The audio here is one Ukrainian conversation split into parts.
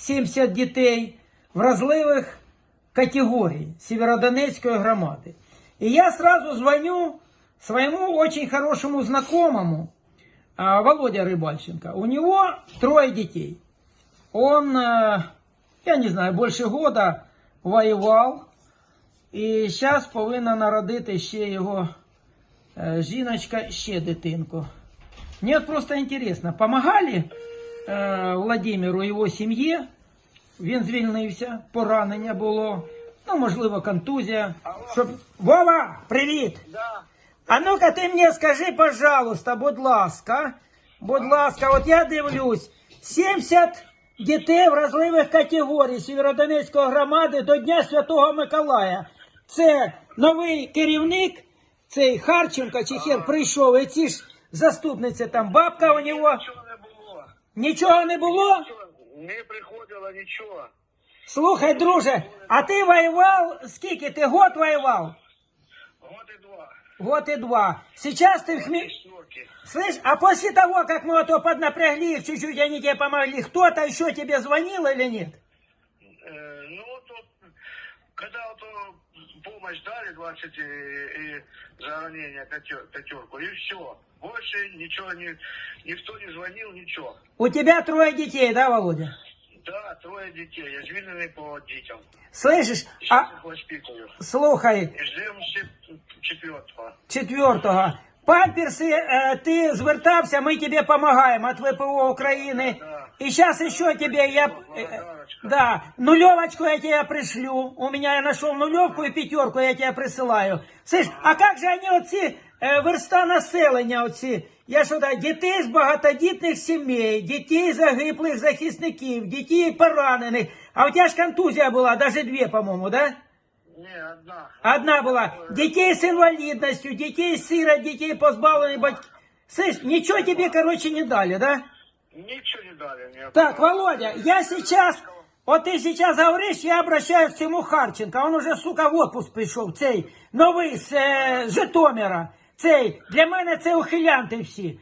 70 дітей вразливих категорий Северодонецкой громады. И я сразу звоню своему очень хорошему знакомому, а, Володя Рыбальченко. У него трое детей. Он, э, я не знаю, больше года воював. І зараз повинна народити ще його е, жіночка, ще дитинку. Мне вот просто интересно, помогали е, Владимиру його сім'ї? Він звільнився, поранення було, ну, можливо, контузія. Щоб... Вова, привіт! Да. А ну-ка ти мені скажи, пожалуйста, будь ласка, будь ласка, от я дивлюсь, 70 дітей вразливих категорій Сєвєродонецької громади до Дня Святого Миколая. Це новий керівник, цей Харченко чи хер прийшов, і ці ж заступниця там, бабка у нього. Нічого не було. Нічого не було? Нічого Не приходило нічого. Слухай, друже, а ти воював, скільки ти год воював? Год і два. Год и два. Сейчас ты в хме... Шнурки. Слышь, а после того, как мы вот то поднапрягли их чуть-чуть, они тебе помогли, кто-то еще тебе звонил или нет? Э, ну вот, вот, когда вот э, помощь дали 20 и, и за ранение пятер- пятерку, и все. Больше ничего не, никто не звонил, ничего. У тебя трое детей, да, Володя? Да, трое детей. Я звільнений по дітям. Слышишь, Сейчас а их воспитываю. слухай, І ждемо ще четвертого. четвертого. Памперси, е, ти звертався, ми тебе помогаємо от ВПО України. И сейчас еще тебе я... э, э, Да, нулевочку я тебе пришлю. У меня я нашел нулевку и пятерку я тебе присылаю. Слышь, а как же они оці е, верста населення оці? Я що так, дітей з багатодітних сімей, дітей загиблих захисників, дітей поранених. А у тебя ж контузія була, даже две, по-моему, да? Не, одна. Одна була. Дітей з інвалідністю, дітей сирот, дітей позбавлених батьків. Слышь, ничего тебе, короче, не дали, да? Ничего не дали мне. Так, Володя, я сейчас, вот ты сейчас говоришь, я обращаюсь к всему Харченко. Он уже, сука, в отпуск прийшов, цей новий з е, Житомира. Цей, для мене це ухилянти всі.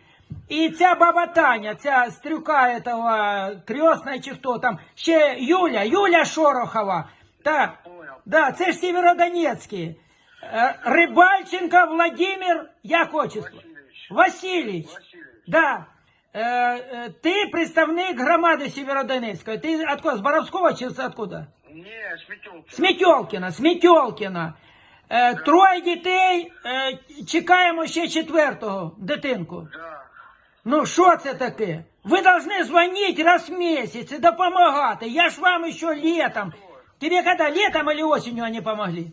І ця баба Таня, ця стрюка этого, крьосна чи хто там, ще Юля, Юля Шорохова. Так, да, це ж Сєвєродонецькі. Е, Рибальченко Владимир, як отчество? Васильевич. Да. Е, е, ти представник громади Сєвєродонецької. Ти откуда? З Боровського чи з откуда? Не, с Метелки. З Мітьолкіна, з Мітьолкіна. Е, троє дітей, е, чекаємо ще четвертого дитинку. Да. Ну що це таке? Ви повинні дзвонити раз в місяць і допомагати. Я ж вам ще літом. Тебе коли, летом или осенью они помогли?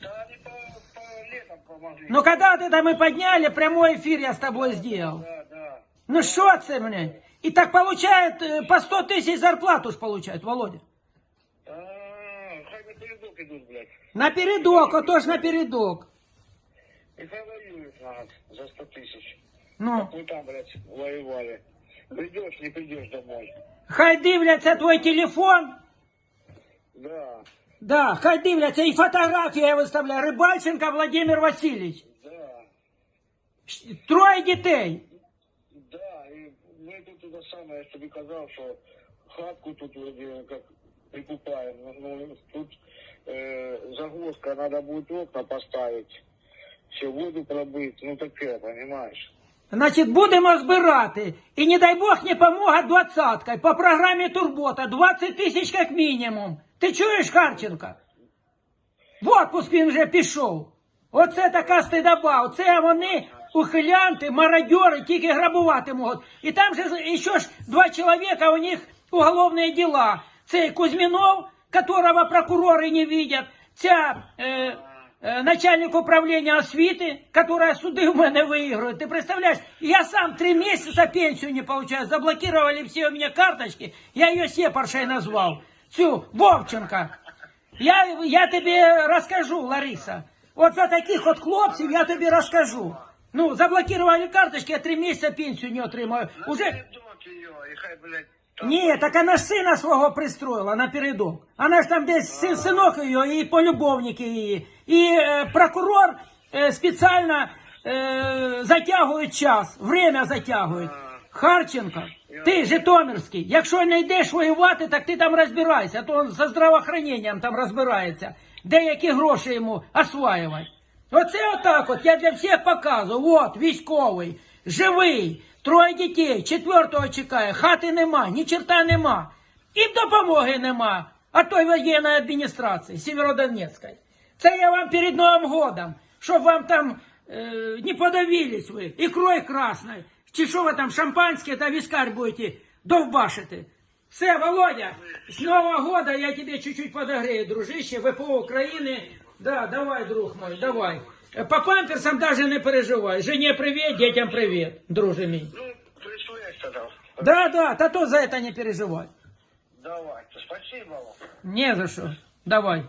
Да, они по, по летом помогли. Ну когда ты там и подняли, прямой эфир я с тобой сделал. Да, да. Ну що це, блядь? І так получает е, по 100 тысяч зарплату ж получает, Володя. А, хай на передок идут, блядь. Напередок, ото ж напередок. И хай воюют нас за 100 тысяч. Ну, Мы там, блядь, воевали. Придешь, не придешь домой. хай дивляться твой телефон. Да, Да, хай дивляться, і фотографії я виставляю. Рибальченко Владимир Васильович. да, Щ- Троє дітей. да. И мы тут это самое, я тебе казал, что хатку тут вроде как прикупаем. Ну, ну, тут э, загвоздка, надо будет окна поставить. Все, воду пробыть. Ну, такое, понимаешь? Значить, будемо збирати. І не дай Бог не помога двадцаткою. По програмі Турбота 20 тисяч як мінімум. Ти чуєш, Харченко? В отпуск він вже пішов. Оце така стидоба. Оце вони ухилянти, мародьори, тільки грабувати можуть. І там же ще ж два чоловіка, у них уголовні діла. Це Кузьмінов, которого прокурори не видять, ця е, е, начальник управління освіти, которая суди в мене виігрує. Ти представляєш, я сам три місяці пенсію не получаю. Заблокировали всі у мене карточки, я її сепаршей назвав. Цю Вовченка. Я, я тобі розкажу, Лариса. От за таких от хлопців я тобі розкажу. Ну, заблокировали карточки, я три місяці пенсію не отримаю. Уже... Передок ее, и хай, блядь. Ні, так вона ж сина свого пристроїла напередок. Вона ж там десь син, синок її і полюбовники її. І е, прокурор е, спеціально е, затягує час, время затягує. Харченко. Ти Житомирський, якщо не йдеш воювати, так ти там розбирайся, а то он за здравоохраненням там розбирається. Деякі гроші йому осваювати. Оце отак от, я для всіх показую. От, військовий, живий, троє дітей, четвертого чекає, хати нема, ні черта нема. І допомоги нема. А той воєнної адміністрації Сєвєродонецької. Це я вам перед Новим годом, щоб вам там е, не подавились ви ікрою красною. Чи що ви там шампанське та віскарь будете довбашити? Все, Володя, з Нового года я тебе чуть-чуть подогрею, дружище, ВПО України. Да, давай, друг мой, давай. Е, По памперсам даже не переживай. Жене привет, детям привет, друже мій. Ну, тогда. Да, да, та то за это не переживай. Давайте, спасибо вам. Не за що. Давай.